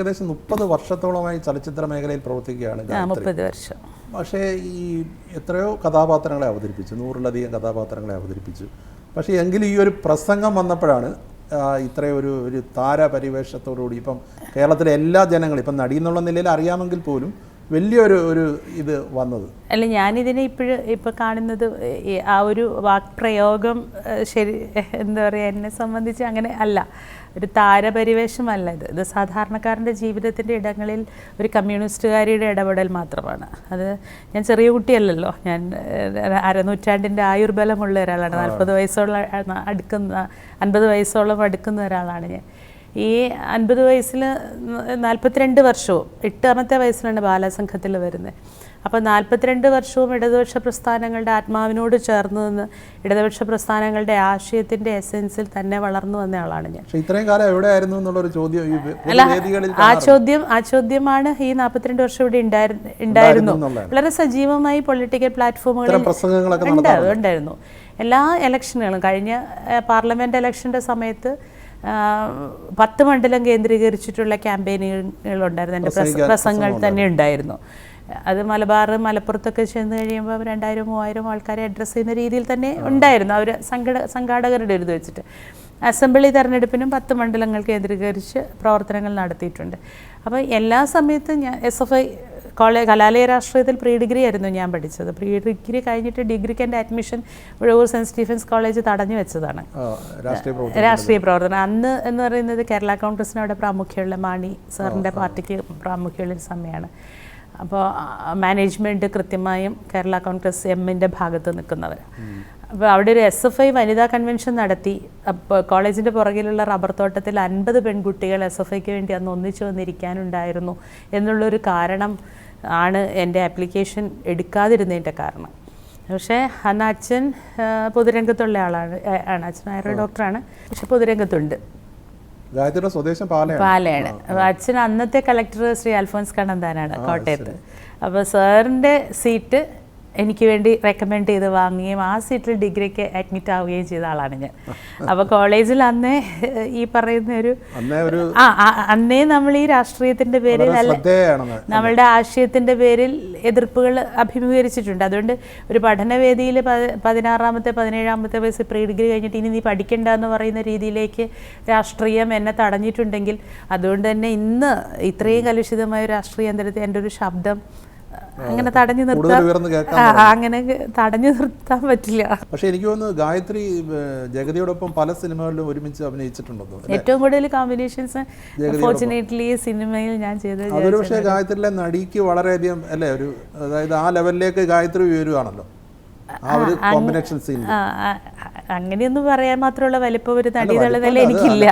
ഏകദേശം മുപ്പത് വർഷത്തോളമായി ചലച്ചിത്ര മേഖലയിൽ പ്രവർത്തിക്കുകയാണ് മുപ്പത് വർഷം. പക്ഷേ ഈ എത്രയോ കഥാപാത്രങ്ങളെ അവതരിപ്പിച്ചു. നൂറിലധികം കഥാപാത്രങ്ങളെ അവതരിപ്പിച്ചു. പക്ഷേ എങ്കിലും ഈ ഒരു പ്രസംഗം വന്നപ്പോഴാണ് ഇത്രയും ഒരു ഒരു താരപരിവേഷത്തോടുകൂടി ഇപ്പം കേരളത്തിലെ എല്ലാ ജനങ്ങളും ഇപ്പം നടിയെന്നുള്ള നിലയിൽ അറിയാമെങ്കിൽ പോലും വലിയൊരു ഒരു ഇത് വന്നത്. അല്ല ഞാനിതിനെ ഇപ്പോഴും ഇപ്പോൾ കാണുന്നത് ആ ഒരു വാക്പ്രയോഗം പ്രയോഗം ശരി എന്താ പറയുക എന്നെ സംബന്ധിച്ച് അങ്ങനെ അല്ല. ഒരു താരപരിവേഷമല്ല ഇത്. ഇത് സാധാരണക്കാരന്റെ ജീവിതത്തിന്റെ ഇടങ്ങളിൽ ഒരു കമ്മ്യൂണിസ്റ്റുകാരിയുടെ ഇടപെടൽ മാത്രമാണ്. അത് ഞാൻ ചെറിയ കുട്ടിയല്ലല്ലോ. ഞാൻ അരനൂറ്റാണ്ടിന്റെ ആയുർബലമുള്ള ഒരാളാണ്. നാൽപ്പത് വയസ്സോളം അടുക്കുന്ന അൻപത് വയസ്സോളം അടുക്കുന്ന ഒരാളാണ് ഞാൻ. ഈ അൻപത് വയസ്സിൽ നാൽപ്പത്തിരണ്ട് വർഷവും എട്ടാമത്തെ വയസ്സിലാണ് ബാലസംഘത്തിൽ വരുന്നത്. അപ്പോൾ നാൽപ്പത്തിരണ്ട് വർഷവും ഇടതുപക്ഷ പ്രസ്ഥാനങ്ങളുടെ ആത്മാവിനോട് ചേർന്ന് നിന്ന് ഇടതുപക്ഷ പ്രസ്ഥാനങ്ങളുടെ ആശയത്തിന്റെ എസെൻസിൽ തന്നെ വളർന്നു വന്ന ആളാണ് ഞാൻ. ഇത്രയും കാലം എവിടെയായിരുന്നു എന്നുള്ളൊരു ചോദ്യം അല്ല ആ ചോദ്യം ആ ചോദ്യമാണ് ഈ നാൽപ്പത്തിരണ്ട് വർഷം ഇവിടെ ഉണ്ടായിരുന്നു ഉണ്ടായിരുന്നു. വളരെ സജീവമായി പൊളിറ്റിക്കൽ പ്ലാറ്റ്ഫോമുകളിൽ പ്രസംഗങ്ങളൊക്കെ ഉണ്ടായിരുന്നു എല്ലാ ഇലക്ഷനുകളും കഴിഞ്ഞ പാർലമെന്റ് ഇലക്ഷന്റെ സമയത്ത് പത്ത് മണ്ഡലം കേന്ദ്രീകരിച്ചിട്ടുള്ള ക്യാമ്പയിനുകളുണ്ടായിരുന്നു എന്റെ പ്രസ- പ്രസംഗങ്ങൾ തന്നെ ഉണ്ടായിരുന്നു. അത് മലബാർ മലപ്പുറത്തൊക്കെ ചെന്ന് കഴിയുമ്പോൾ രണ്ടായിരം മൂവായിരം ആൾക്കാരെ അഡ്രസ്സ് ചെയ്യുന്ന രീതിയിൽ തന്നെ ഉണ്ടായിരുന്നു. അവർ സംഘട സംഘാടകരുടെ ഒരു വെച്ചിട്ട്. അസംബ്ലി തെരഞ്ഞെടുപ്പിനും പത്ത് മണ്ഡലങ്ങൾ കേന്ദ്രീകരിച്ച് പ്രവർത്തനങ്ങൾ നടത്തിയിട്ടുണ്ട്. അപ്പോൾ എല്ലാ സമയത്തും ഞാൻ എസ് എഫ് ഐ കോളേജ് കലാലയ രാഷ്ട്രീയത്തിൽ പ്രീ ഡിഗ്രി ആയിരുന്നു ഞാൻ പഠിച്ചത്. പ്രീ ഡിഗ്രി കഴിഞ്ഞിട്ട് ഡിഗ്രിക്ക് എന്റെ admission Uzhavoor saint Stephen's college തടഞ്ഞു വെച്ചതാണ്. രാഷ്ട്രീയ പ്രവർത്തനം രാഷ്ട്രീയ പ്രവർത്തനം. അന്ന് എന്ന് പറയുന്നത് കേരള കോൺഗ്രസിന് അവിടെ പ്രാമുഖ്യമുള്ള മാണി സാറിന്റെ പാർട്ടിക്ക് പ്രാമുഖ്യമുള്ള ഒരു സമയമാണ്. അപ്പോൾ മാനേജ്മെന്റ് കൃത്യമായും കേരള കോൺഗ്രസ് എമ്മിന്റെ ഭാഗത്ത് നിൽക്കുന്നവർ. അപ്പോൾ അവിടെ ഒരു എസ് എഫ് ഐ വനിതാ കൺവെൻഷൻ നടത്തി. അപ്പോൾ കോളേജിന്റെ പുറകിലുള്ള റബ്ബർ തോട്ടത്തിൽ അൻപത് പെൺകുട്ടികൾ എസ് എഫ് ഐക്ക് വേണ്ടി അന്ന് ഒന്നിച്ചു വന്നിരിക്കാനുണ്ടായിരുന്നു എന്നുള്ളൊരു കാരണം ആണ് എന്റെ ആപ്ലിക്കേഷൻ എടുക്കാതിരുന്നതിന്റെ കാരണം. പക്ഷേ അന്ന് അച്ഛൻ പൊതുരംഗത്തുള്ള ആളാണ് ആണ്. അച്ഛൻ ആയുർവേദ ഡോക്ടറാണ് പക്ഷെ പൊതുരംഗത്തുണ്ട്. ഗായത്രിയുടെ സ്വദേശം പാലയാണ്. പാലയാണ്. അപ്പോൾ അച്ഛൻ അന്നത്തെ കളക്ടർ ശ്രീ അൽഫോൻസ് കണ്ണന്താനാണ് കോട്ടയത്ത്. അപ്പോൾ സാറിന്റെ സീറ്റ് എനിക്ക് വേണ്ടി റെക്കമെൻഡ് ചെയ്ത് വാങ്ങുകയും ആ സീറ്റിൽ ഡിഗ്രിക്ക് അഡ്മിറ്റ് ആവുകയും ചെയ്ത ആളാണ് ഞാൻ. അപ്പോൾ കോളേജിൽ അന്നേ ഈ പറയുന്ന ഒരു ആ അന്നേ നമ്മൾ ഈ രാഷ്ട്രീയത്തിന്റെ പേരിൽ അല്ല നമ്മളുടെ ആശയത്തിന്റെ പേരിൽ എതിർപ്പുകൾ അഭിമുഖീകരിച്ചിട്ടുണ്ട്. അതുകൊണ്ട് ഒരു പഠനവേദിയിൽ പതിനാറാമത്തെ പതിനേഴാമത്തെ വയസ്സ് പ്രീ ഡിഗ്രി കഴിഞ്ഞിട്ട് ഇനി നീ പഠിക്കണ്ട എന്ന് പറയുന്ന രീതിയിലേക്ക് രാഷ്ട്രീയം എന്നെ തടഞ്ഞിട്ടുണ്ടെങ്കിൽ അതുകൊണ്ട് തന്നെ ഇന്ന് ഇത്രയും കലുഷിതമായ രാഷ്ട്രീയ അന്തരത്തിൽ എന്റെ ഒരു ശബ്ദം അങ്ങനെ തടഞ്ഞു നിർത്താം നിർത്താൻ അങ്ങനെ തടഞ്ഞു നിർത്താൻ പറ്റില്ല. പക്ഷെ എനിക്ക് തോന്നുന്നു ഗായത്രി ജഗതിയോടൊപ്പം പല സിനിമകളിലും ഒരുമിച്ച് അഭിനയിച്ചിട്ടുണ്ടോ ഏറ്റവും കൂടുതൽ കോമ്പിനേഷൻസ് ഫോർച്ചുനേറ്റ്ലി സിനിമയിൽ ഞാൻ ചെയ്തത് അതൊരു പക്ഷേ ഗായത്രിയിലെ നടിക്ക് വളരെയധികം അല്ലേ ഒരു അതായത് ആ ലെവലിലേക്ക് ഗായത്രി ഉയരുവാണല്ലോ. അങ്ങനെയൊന്നും പറയാൻ മാത്രമുള്ള വലിപ്പം ഒരു നടി എനിക്കില്ല.